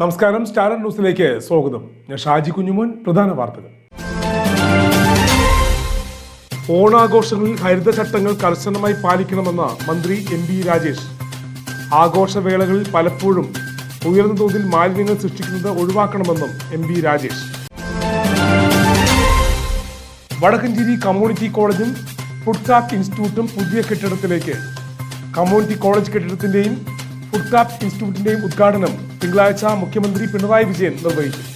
നമസ്കാരം സ്റ്റാർ ന്യൂസിലേക്ക് സ്വാഗതം. ഞാൻ ഷാജി കുഞ്ഞുമോൻ പ്രധാന വാർത്തകൾ. ഓണാഘോഷങ്ങളിൽ ഹരിത ചട്ടങ്ങൾ കർശനമായി പാലിക്കണമെന്ന മന്ത്രി എം ബി രാജേഷ്. ആഘോഷവേളകളിൽ പലപ്പോഴും ഉയർന്ന തോതിൽ മാലിന്യങ്ങൾ സൃഷ്ടിക്കുന്നത് ഒഴിവാക്കണമെന്നും M B Rajesh. Vadakkanchery community കോളേജും ഫുഡ് ക്രാഫ്റ്റ് ഇൻസ്റ്റിറ്റ്യൂട്ടും പുതിയ കെട്ടിടത്തിലേക്ക്. കമ്മ്യൂണിറ്റി കോളേജ് കെട്ടിടത്തിന്റെയും ഫുഡ് ക്രാഫ്റ്റ് ഇൻസ്റ്റിറ്റ്യൂട്ടിന്റെയും ഉദ്ഘാടനം തിങ്കളാഴ്ച മുഖ്യമന്ത്രി പിണറായി വിജയൻ നിർവഹിക്കും.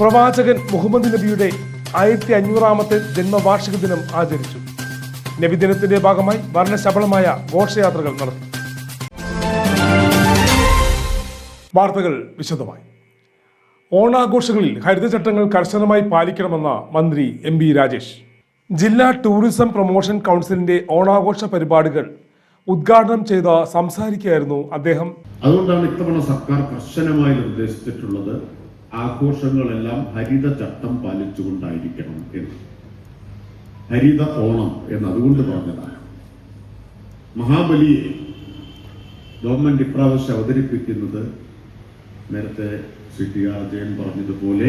പ്രവാചകൻ മുഹമ്മദ് നബിയുടെ ആയിരത്തി അഞ്ഞൂറാമത്തെ ജന്മവാർഷിക ദിനം ആചരിച്ചു. നബിദിനത്തിന്റെ ഭാഗമായി വർണശബളമായ ഘോഷയാത്രകൾ നടത്തി. വാർത്തകൾ വിശദമായി. ഓണാഘോഷങ്ങളിൽ ഹരിതചട്ടങ്ങൾ കർശനമായി പാലിക്കണമെന്ന മന്ത്രി എം രാജേഷ്. ജില്ലാ ടൂറിസം പ്രൊമോഷൻ കൗൺസിലിന്റെ ഓണാഘോഷ പരിപാടികൾ ഉദ്ഘാടനം ചെയ്ത് സംസാരിക്കുകയായിരുന്നു അദ്ദേഹം. അതുകൊണ്ടാണ് ഇത്തവണ സർക്കാർ കർശനമായി നിർദ്ദേശിച്ചിട്ടുള്ളത് ആഘോഷങ്ങളെല്ലാം ഹരിത ചട്ടം പാലിച്ചുകൊണ്ടായിരിക്കണം എന്ന്. ഹരിത ഓണം എന്ന് അതുകൊണ്ട് പറഞ്ഞതാണ്. മഹാബലിയെ ഗവൺമെന്റ് ഇപ്രാവശ്യം അവതരിപ്പിക്കുന്നത് നേരത്തെ സി ടി ആർ ജയൻ പറഞ്ഞതുപോലെ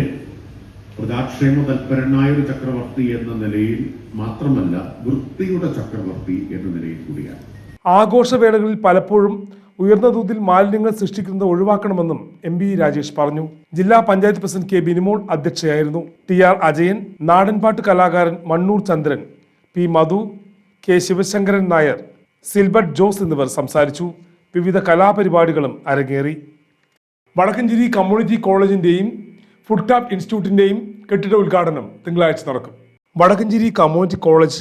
പ്രജാക്ഷേമ തൽപരനായ ഒരു ചക്രവർത്തി എന്ന നിലയിൽ മാത്രമല്ല വൃത്തിയുടെ ചക്രവർത്തി എന്ന നിലയിൽ കൂടിയാണ്. ആഘോഷവേളകളിൽ പലപ്പോഴും ഉയർന്ന തോതിൽ മാലിന്യങ്ങൾ സൃഷ്ടിക്കുന്നത് ഒഴിവാക്കണമെന്നും എം ബി രാജേഷ് പറഞ്ഞു. ജില്ലാ പഞ്ചായത്ത് പ്രസിഡന്റ് കെ ബിനിമോൾ അധ്യക്ഷയായിരുന്നു. ടി ആർ അജയൻ നാടൻപാട്ട് കലാകാരൻ മണ്ണൂർ ചന്ദ്രൻ പി മധു കെ ശിവശങ്കരൻ നായർ സിൽബർട്ട് ജോസ് എന്നിവർ സംസാരിച്ചു. വിവിധ കലാപരിപാടികളും അരങ്ങേറി. വടക്കഞ്ചേരി കമ്മ്യൂണിറ്റി കോളേജിന്റെയും ഫുഡ് ടാപ്പ് ഇൻസ്റ്റിറ്റ്യൂട്ടിന്റെയും കെട്ടിട ഉദ്ഘാടനം തിങ്കളാഴ്ച നടക്കും. Vadakkanchery community college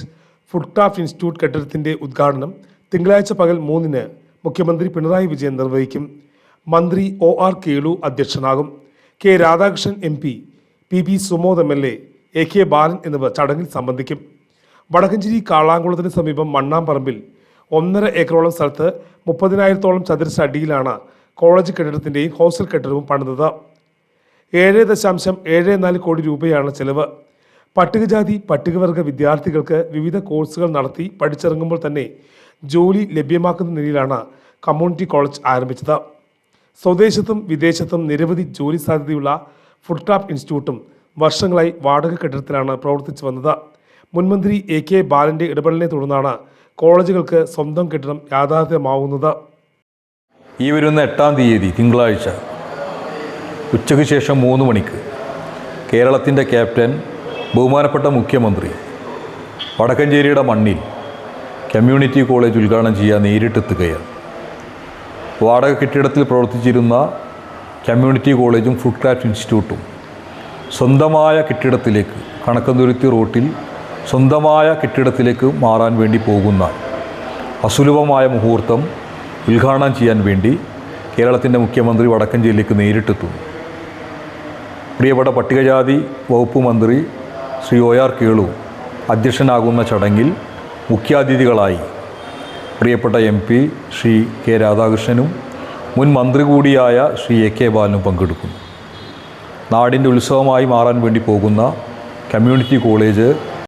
food craft institute കെട്ടിടത്തിന്റെ ഉദ്ഘാടനം തിങ്കളാഴ്ച പകൽ മൂന്നിന് മുഖ്യമന്ത്രി പിണറായി വിജയൻ നിർവഹിക്കും. മന്ത്രി O R Kelu അധ്യക്ഷനാകും. K Radhakrishnan M P P P Sumod M L A A K Balan എന്നിവർ ചടങ്ങിൽ സംബന്ധിക്കും. വടക്കഞ്ചേരി കാളാങ്കുളത്തിന് സമീപം മണ്ണാമ്പറമ്പിൽ ഒന്നര ഏക്കറോളം സ്ഥലത്ത് മുപ്പതിനായിരത്തോളം ചതുരശ്ര അടിയിലാണ് കോളേജ് കെട്ടിടത്തിന്റെയും ഹോസ്റ്റൽ കെട്ടിടവും പണിതത്. ഏഴ് ദശാംശം ഏഴ് നാല് കോടി രൂപയാണ് ചെലവ്. പട്ടികജാതി പട്ടികവർഗ വിദ്യാർത്ഥികൾക്ക് വിവിധ കോഴ്സുകൾ നടത്തി പഠിച്ചിറങ്ങുമ്പോൾ തന്നെ ജോലി ലഭ്യമാക്കുന്ന നിലയിലാണ് കമ്മ്യൂണിറ്റി കോളേജ് ആരംഭിച്ചത്. സ്വദേശത്തും വിദേശത്തും നിരവധി ജോലി സാധ്യതയുള്ള ഫുഡ് ക്രാഫ്റ്റ് ഇൻസ്റ്റിറ്റ്യൂട്ടും വർഷങ്ങളായി വാടക കെട്ടിടത്തിലാണ് പ്രവർത്തിച്ചു വന്നത്. മുൻമന്ത്രി എ കെ ബാലന്റെ ഇടപെടലിനെ തുടർന്നാണ് കോളേജുകൾക്ക് സ്വന്തം കെട്ടിടം യാഥാർത്ഥ്യമാവുന്നത്. ഈ വരുന്ന എട്ടാം തീയതി തിങ്കളാഴ്ച ഉച്ചയ്ക്ക് ശേഷം മൂന്ന് മണിക്ക് കേരളത്തിന്റെ ക്യാപ്റ്റൻ ബഹുമാനപ്പെട്ട മുഖ്യമന്ത്രി വടക്കഞ്ചേരിയുടെ മണ്ണിൽ കമ്മ്യൂണിറ്റി കോളേജ് ഉദ്ഘാടനം ചെയ്യാൻ നേരിട്ടെത്തുകയാണ്. വാടക കെട്ടിടത്തിൽ പ്രവർത്തിച്ചിരുന്ന കമ്മ്യൂണിറ്റി കോളേജും ഫുഡ് ക്രാഫ്റ്റ് ഇൻസ്റ്റിറ്റ്യൂട്ടും സ്വന്തമായ കെട്ടിടത്തിലേക്ക് കണക്കന്തുരുത്തി റോട്ടിൽ സ്വന്തമായ കെട്ടിടത്തിലേക്ക് മാറാൻ വേണ്ടി പോകുന്ന അസുലഭമായ മുഹൂർത്തം ഉദ്ഘാടനം ചെയ്യാൻ വേണ്ടി കേരളത്തിന്റെ മുഖ്യമന്ത്രി വടക്കഞ്ചേരിയിലേക്ക് നേരിട്ടെത്തുന്നു. പ്രിയപ്പെട്ട പട്ടികജാതി വകുപ്പ് മന്ത്രി ശ്രീ ഒ ആർ കേളു അധ്യക്ഷനാകുന്ന ചടങ്ങിൽ മുഖ്യാതിഥികളായി പ്രിയപ്പെട്ട എം പി ശ്രീ കെ. രാധാകൃഷ്ണനും മുൻ മന്ത്രി കൂടിയായ ശ്രീ എ കെ ബാലനും പങ്കെടുക്കുന്നു. നാടിന്റെ ഉത്സവമായി മാറാൻ വേണ്ടി പോകുന്ന കമ്മ്യൂണിറ്റി കോളേജ്